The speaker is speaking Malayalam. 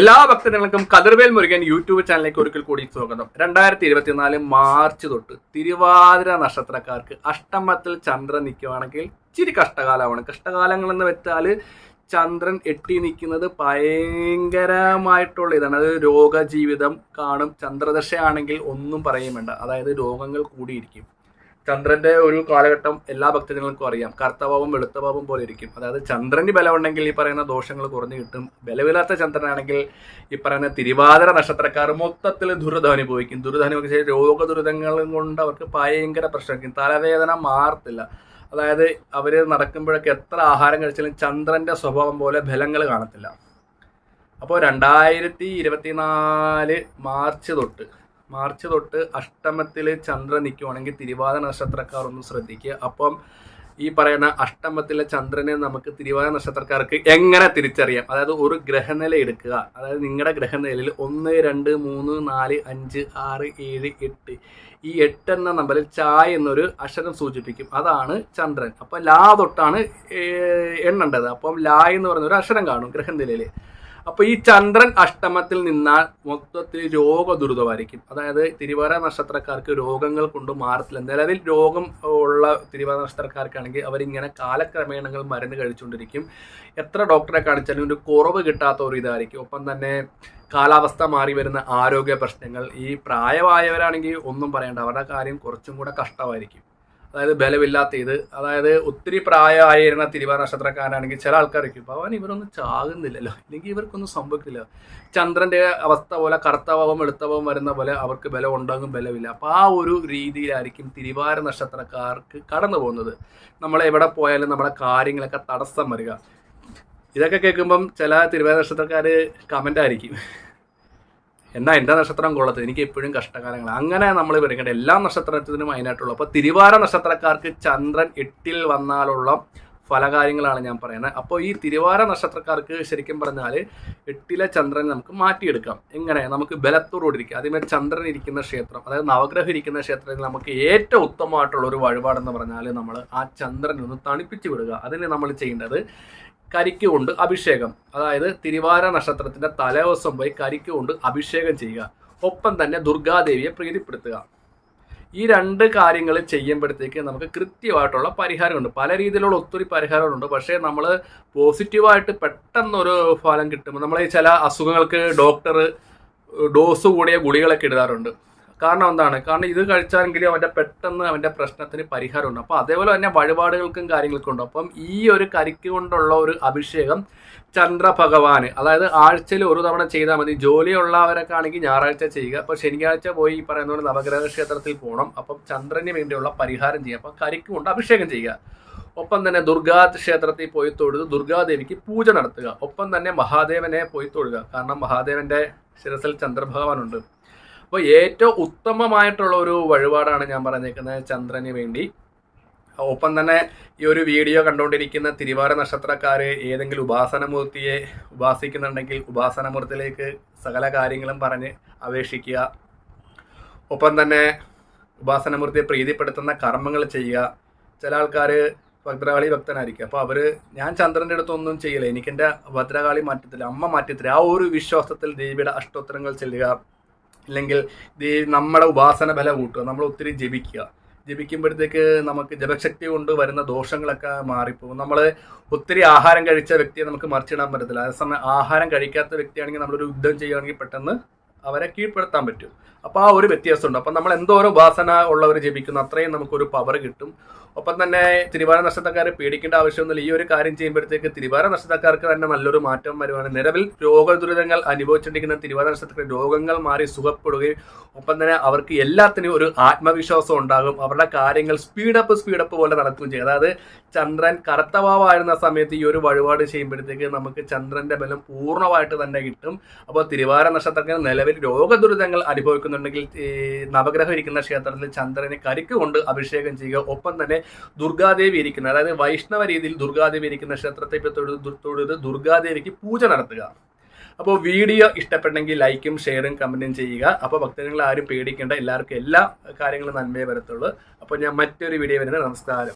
എല്ലാ ഭക്തജനങ്ങൾക്കും കതിർവേൽ മുരുകൻ യൂട്യൂബ് ചാനലിലേക്ക് ഒരിക്കൽ കൂടി സ്വാഗതം. രണ്ടായിരത്തി ഇരുപത്തിനാല് മാർച്ച് തൊട്ട് തിരുവാതിര നക്ഷത്രക്കാർക്ക് അഷ്ടമത്തിൽ ചന്ദ്രൻ നിൽക്കുവാണെങ്കിൽ ഇച്ചിരി കഷ്ടകാലമാണ്. കഷ്ടകാലങ്ങൾ എന്ന് വെച്ചാൽ ചന്ദ്രൻ എട്ടി നിൽക്കുന്നത് ഭയങ്കരമായിട്ടുള്ള ഇതാണ്. അതായത് രോഗജീവിതം കാണും. ചന്ദ്രദശയാണെങ്കിൽ ഒന്നും പറയും വേണ്ട. അതായത് രോഗങ്ങൾ കൂടിയിരിക്കും. ചന്ദ്രന്റെ ഒരു കാലഘട്ടം എല്ലാ ഭക്തജനങ്ങൾക്കും അറിയാം. കർത്തഭാവം വെളുത്തഭാവം പോലെ ഇരിക്കും. അതായത് ചന്ദ്രന് ബലമുണ്ടെങ്കിൽ ഈ പറയുന്ന ദോഷങ്ങൾ കുറഞ്ഞു കിട്ടും. ബലമില്ലാത്ത ചന്ദ്രനാണെങ്കിൽ ഈ പറയുന്ന തിരുവാതിര നക്ഷത്രക്കാർ മൊത്തത്തിൽ ദുരിതം അനുഭവിക്കും. ദുരിതം അനുഭവിച്ച രോഗ ദുരിതങ്ങളും കൊണ്ട് അവർക്ക് ഭയങ്കര പ്രശ്നമായിരിക്കും. തലവേദന മാറത്തില്ല. അതായത് അവർ നടക്കുമ്പോഴൊക്കെ എത്ര ആഹാരം കഴിച്ചാലും ചന്ദ്രന്റെ സ്വഭാവം പോലെ ബലങ്ങൾ കാണത്തില്ല. അപ്പോൾ രണ്ടായിരത്തി ഇരുപത്തിനാല് മാർച്ച് തൊട്ട് മാർച്ച് തൊട്ട് അഷ്ടമത്തിൽ ചന്ദ്രൻ നിൽക്കുവാണെങ്കിൽ തിരുവാതിര നക്ഷത്രക്കാർ ഒന്ന് ശ്രദ്ധിക്കുക. അപ്പം ഈ പറയുന്ന അഷ്ടമത്തിലെ ചന്ദ്രനെ നമുക്ക് തിരുവാതിര നക്ഷത്രക്കാർക്ക് എങ്ങനെ തിരിച്ചറിയാം? അതായത് ഒരു ഗ്രഹനില എടുക്കുക. അതായത് നിങ്ങളുടെ ഗ്രഹനിലയിൽ ഒന്ന് രണ്ട് മൂന്ന് നാല് അഞ്ച് ആറ് ഏഴ് എട്ട്. ഈ എട്ട് എന്ന നമ്പറിൽ ചായ എന്നൊരു അക്ഷരം സൂചിപ്പിക്കും. അതാണ് ചന്ദ്രൻ. അപ്പം ലാ തൊട്ടാണ് എണ്ണേണ്ടത്. അപ്പം ലാ എന്ന് പറയുന്ന ഒരു അക്ഷരം കാണും ഗ്രഹനിലയിൽ അപ്പൊ ഈ ചന്ദ്രൻ അഷ്ടമത്തിൽ നിന്നാൽ മൊത്തത്തിൽ രോഗ ദുരിതമായിരിക്കും. അതായത് തിരുവാര നക്ഷത്രക്കാർക്ക് രോഗങ്ങൾ കൊണ്ട് മാറത്തില്ല. നിലവിൽ രോഗം ഉള്ള തിരുവാര നക്ഷത്രക്കാർക്കാണെങ്കിൽ അവരിങ്ങനെ കാലക്രമേണങ്ങൾ മരുന്ന് കഴിച്ചുകൊണ്ടിരിക്കും. എത്ര ഡോക്ടറെ കാണിച്ചാലും ഒരു കുറവ് കിട്ടാത്ത ഒരു ഇതായിരിക്കും. ഒപ്പം തന്നെ കാലാവസ്ഥ മാറി വരുന്ന ആരോഗ്യ പ്രശ്നങ്ങൾ ഈ പ്രായമായവരാണെങ്കിൽ ഒന്നും പറയണ്ട. അവരുടെ കാര്യം കുറച്ചും കൂടെ കഷ്ടമായിരിക്കും. അതായത് ബലമില്ലാത്ത ഇത് അതായത് ഒത്തിരി പ്രായമായിരുന്ന തിരുവാ നക്ഷത്രക്കാരാണെങ്കിൽ ചില ആൾക്കാർക്ക് ഭവൻ അവൻ ഇവരൊന്നും ചാകുന്നില്ലല്ലോ. അല്ലെങ്കിൽ ഇവർക്കൊന്നും സംഭവിക്കില്ല. ചന്ദ്രന്റെ അവസ്ഥ പോലെ കറുത്തഭാവം വെളുത്തഭാവം വരുന്ന പോലെ അവർക്ക് ബലം ഉണ്ടാകും ബലമില്ല. അപ്പം ആ ഒരു രീതിയിലായിരിക്കും തിരുവാര നക്ഷത്രക്കാർക്ക് കടന്നു പോകുന്നത്. നമ്മൾ എവിടെ പോയാലും നമ്മുടെ കാര്യങ്ങളൊക്കെ തടസ്സം വരിക. ഇതൊക്കെ കേൾക്കുമ്പം ചില തിരുവാര നക്ഷത്രക്കാർ കമന്റ് ആയിരിക്കും. എന്നാ എന്റെ നക്ഷത്രം കൊള്ളത്ത് എനിക്ക് എപ്പോഴും കഷ്ടകാലങ്ങൾ അങ്ങനെ നമ്മൾ വരുന്നുണ്ട് എല്ലാ നക്ഷത്രത്തിനും അതിനായിട്ടുള്ളൂ അപ്പോൾ തിരുവാര നക്ഷത്രക്കാർക്ക് ചന്ദ്രൻ എട്ടിൽ വന്നാലുള്ള ഫലകാര്യങ്ങളാണ് ഞാൻ പറയുന്നത്. അപ്പോൾ ഈ തിരുവാര നക്ഷത്രക്കാർക്ക് ശരിക്കും പറഞ്ഞാൽ എട്ടിലെ ചന്ദ്രൻ നമുക്ക് മാറ്റിയെടുക്കാം. എങ്ങനെ? നമുക്ക് ബലത്തോടുകൂടിയിരിക്കുക ആദ്യമേ ചന്ദ്രൻ ഇരിക്കുന്ന ക്ഷേത്രം അതായത് നവഗ്രഹം ഇരിക്കുന്ന ക്ഷേത്രത്തിൽ നമുക്ക് ഏറ്റവും ഉത്തമമായിട്ടുള്ള ഒരു വഴിപാടെന്ന് പറഞ്ഞാൽ നമ്മൾ ആ ചന്ദ്രനെ ഒന്ന് തണുപ്പിച്ച് വിടുക. അതിന് നമ്മൾ ചെയ്യേണ്ടത് കരിക്ക് കൊണ്ട് അഭിഷേകം. അതായത് തിരുവാര നക്ഷത്രത്തിന്റെ തലേദിവസം പോയി കരിക്ക് കൊണ്ട് അഭിഷേകം ചെയ്യുക. ഒപ്പം തന്നെ ദുർഗാദേവിയെ പ്രീതിപ്പെടുത്തുക. ഈ രണ്ട് കാര്യങ്ങൾ ചെയ്യുമ്പോഴത്തേക്ക് നമുക്ക് കൃത്യമായിട്ടുള്ള പരിഹാരമുണ്ട് പല രീതിയിലുള്ള ഒത്തിരി പരിഹാരങ്ങളുണ്ട്. പക്ഷേ നമ്മൾ പോസിറ്റീവായിട്ട് പെട്ടെന്നൊരു ഫലം കിട്ടുമ്പോൾ നമ്മൾ ചില അസുഖങ്ങൾക്ക് ഡോക്ടർ ഡോസ് കൂടിയ ഗുളികളൊക്കെ ഇടാറുണ്ട്. കാരണം എന്താണ്? കാരണം ഇത് കഴിച്ചാലെങ്കിലും അവന്റെ പെട്ടെന്ന് അവന്റെ പ്രശ്നത്തിന് പരിഹാരമുണ്ട്. അപ്പോൾ അതേപോലെ തന്നെ വഴിപാടുകൾക്കും കാര്യങ്ങൾക്കും ഉണ്ട്. അപ്പം ഈ ഒരു കരിക്ക് കൊണ്ടുള്ള ഒരു അഭിഷേകം ചന്ദ്ര ഭഗവാന് അതായത് ആഴ്ചയിൽ ഒരു തവണ ചെയ്താൽ മതി. ജോലിയുള്ളവരൊക്കെ ആണെങ്കിൽ ഞായറാഴ്ച ചെയ്യുക. അപ്പോൾ ശനിയാഴ്ച പോയി ഈ പറയുന്ന പോലെ നവഗ്രഹ ക്ഷേത്രത്തിൽ പോകണം. അപ്പം ചന്ദ്രന് വേണ്ടിയുള്ള പരിഹാരം ചെയ്യുക. അപ്പം കരിക്ക് കൊണ്ട് അഭിഷേകം ചെയ്യുക. ഒപ്പം തന്നെ ദുർഗാ ക്ഷേത്രത്തിൽ പോയി തൊഴുത് ദുർഗാദേവിക്ക് പൂജ നടത്തുക. ഒപ്പം തന്നെ മഹാദേവനെ പോയി തൊഴുക. കാരണം മഹാദേവന്റെ ശിരസിൽ ചന്ദ്രഭഗവാനുണ്ട്. അപ്പോൾ ഏറ്റവും ഉത്തമമായിട്ടുള്ള ഒരു വഴിപാടാണ് ഞാൻ പറഞ്ഞേക്കുന്നത് ചന്ദ്രന് വേണ്ടി. ഒപ്പം തന്നെ ഈ ഒരു വീഡിയോ കണ്ടുകൊണ്ടിരിക്കുന്ന തിരുവാര നക്ഷത്രക്കാർ ഏതെങ്കിലും ഉപാസനമൂർത്തിയെ ഉപാസിക്കുന്നുണ്ടെങ്കിൽ ഉപാസനമൂർത്തിയിലേക്ക് സകല കാര്യങ്ങളും പറഞ്ഞ് അപേക്ഷിക്കുക. ഒപ്പം തന്നെ ഉപാസനമൂർത്തിയെ പ്രീതിപ്പെടുത്തുന്ന കർമ്മങ്ങൾ ചെയ്യുക. ചില ആൾക്കാർ ഭദ്രകാളി ഭക്തനായിരിക്കും. അപ്പോൾ അവർ ഞാൻ ചന്ദ്രന്റെ അടുത്തൊന്നും ചെയ്യില്ല. എനിക്കെന്റെ ഭദ്രകാളി മാറ്റത്തില്ല അമ്മ മാറ്റത്തില്ല ആ ഒരു വിശ്വാസത്തിൽ ദേവിയുടെ അഷ്ടോത്തരങ്ങൾ ചെല്ലുക. അല്ലെങ്കിൽ നമ്മുടെ ഉപാസന ബലം കൂട്ടുക നമ്മൾ ഒത്തിരി ജപിക്കുക. ജപിക്കുമ്പോഴത്തേക്ക് നമുക്ക് ജപശക്തി കൊണ്ട് വരുന്ന ദോഷങ്ങളൊക്കെ മാറിപ്പോകും. നമ്മൾ ഒത്തിരി ആഹാരം കഴിച്ച വ്യക്തിയെ നമുക്ക് മറിച്ചിടാൻ പറ്റത്തില്ല. അതേസമയം ആഹാരം കഴിക്കാത്ത വ്യക്തിയാണെങ്കിൽ നമ്മളൊരു യുദ്ധം ചെയ്യുകയാണെങ്കിൽ പെട്ടെന്ന് അവരെ കീഴ്പ്പെടുത്താൻ പറ്റും. അപ്പോൾ ആ ഒരു വ്യത്യാസമുണ്ട്. അപ്പം നമ്മൾ എന്തോരം ഉപാസന ഉള്ളവർ ജപിക്കുന്നു അത്രയും നമുക്കൊരു പവർ കിട്ടും. ഒപ്പം തന്നെ തിരുവാര നക്ഷത്രക്കാരെ പേടിക്കേണ്ട ആവശ്യമൊന്നുമില്ല. ഈ ഒരു കാര്യം ചെയ്യുമ്പോഴത്തേക്ക് തിരുവാര നക്ഷത്രക്കാർക്ക് തന്നെ നല്ലൊരു മാറ്റം വരുവാണ്. നിലവിൽ രോഗദുരിതങ്ങൾ അനുഭവിച്ചിരിക്കുന്ന തിരുവാര നക്ഷത്രക്കാർ രോഗങ്ങൾ മാറി സുഖപ്പെടുകയും ഒപ്പം തന്നെ അവർക്ക് എല്ലാത്തിനും ഒരു ആത്മവിശ്വാസം ഉണ്ടാകും. അവരുടെ കാര്യങ്ങൾ സ്പീഡപ്പ് സ്പീഡപ്പ് പോലെ നടക്കുകയും ചെയ്യും. അതായത് ചന്ദ്രൻ കറുത്തവാവായിരുന്ന സമയത്ത് ഈ ഒരു വഴിപാട് ചെയ്യുമ്പോഴത്തേക്ക് നമുക്ക് ചന്ദ്രന്റെ ബലം പൂർണമായിട്ട് തന്നെ കിട്ടും. അപ്പോൾ തിരുവാര നക്ഷത്രത്തിന് നിലവിൽ രോഗദുരിതങ്ങൾ അനുഭവിക്കുന്നുണ്ടെങ്കിൽ ഈ നവഗ്രഹം ഇരിക്കുന്ന ക്ഷേത്രത്തിൽ ചന്ദ്രനെ കരിക്കുകൊണ്ട് അഭിഷേകം ചെയ്യുക. ഒപ്പം തന്നെ ദുർഗാദേവി ഇരിക്കുന്ന അതായത് വൈഷ്ണവ രീതിയിൽ ദുർഗാദേവി ഇരിക്കുന്ന ക്ഷേത്രത്തെ തൊഴുത് ദുർഗാദേവിക്ക് പൂജ നടത്തുക. അപ്പോൾ വീഡിയോ ഇഷ്ടപ്പെട്ടെങ്കിൽ ലൈക്കും ഷെയറും കമന്റും ചെയ്യുക. അപ്പോൾ ഭക്തജനങ്ങൾ ആരും പേടിക്കേണ്ട എല്ലാവർക്കും എല്ലാ കാര്യങ്ങളും നന്മയെ വരത്തുള്ളൂ. അപ്പോൾ ഞാൻ മറ്റൊരു വീഡിയോ വരുന്നത്. നമസ്കാരം.